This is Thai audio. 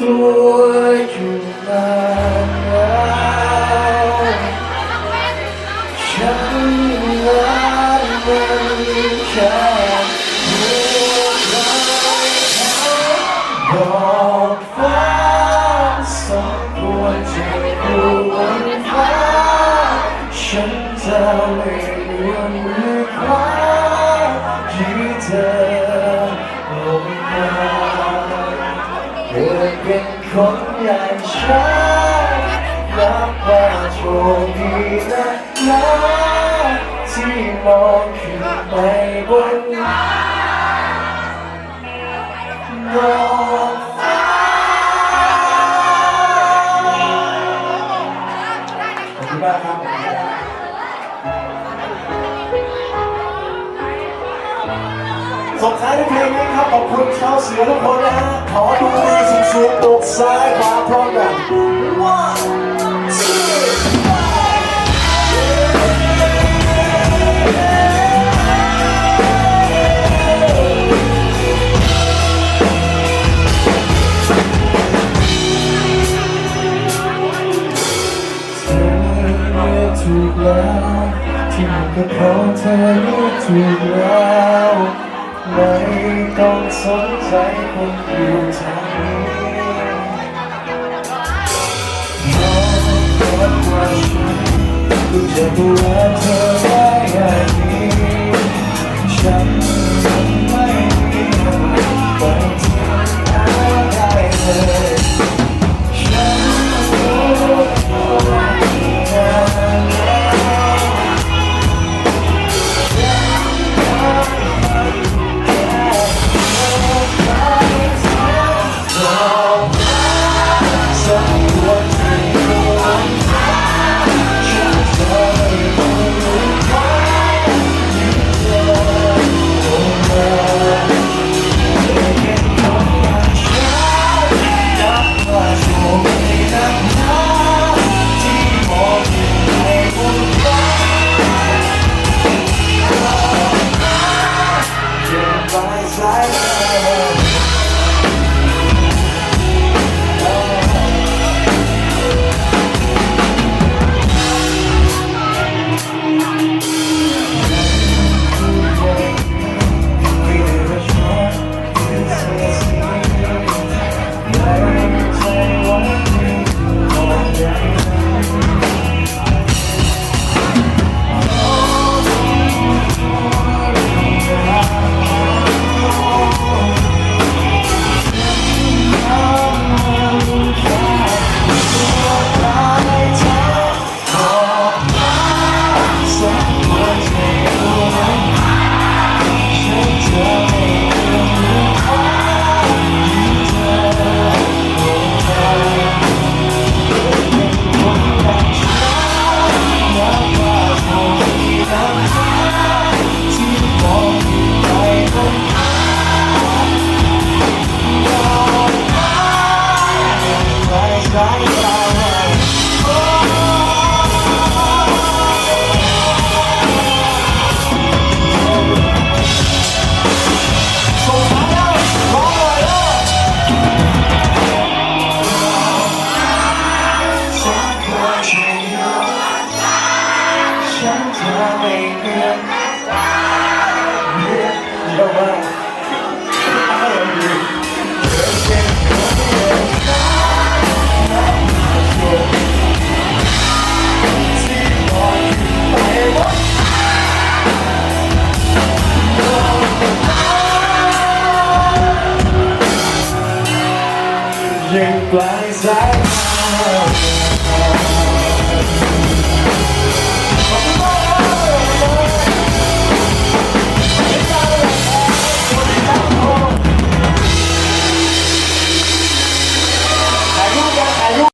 ตัวอยู่นานแล้วฉันรักมันแค่หัวใจเขาบอกฟ้าสมควรจะอยู่บนฟ้าฉันจะไม่เลือนมือคว้าที่เธอลงมา ฉันนับว่าโชคดีนะนะที่มองขึ้นไปบนฟ้า ส่งท้ายด้วยเพลงนี้ครับ ขอบคุณชาวเสือทุกคนนะฮะ ขอดูมือสูงสูงๆอกซ้ายขวาพร้อมกัน one two เธอเลือกถูกแล้วที่มันก็เพราะเธอเลือกถูกแล้ว สนใจคนอยู่ทางนี้มองคนว่าฉันก็จะดูแลเธอ butterflies ฉันจะไม่เลือนเลือนเดี๋ยวว่าเอาอยู่เธอเป็นคนเดียวที่ลอยขึ้นไปบนยังไกลสายตา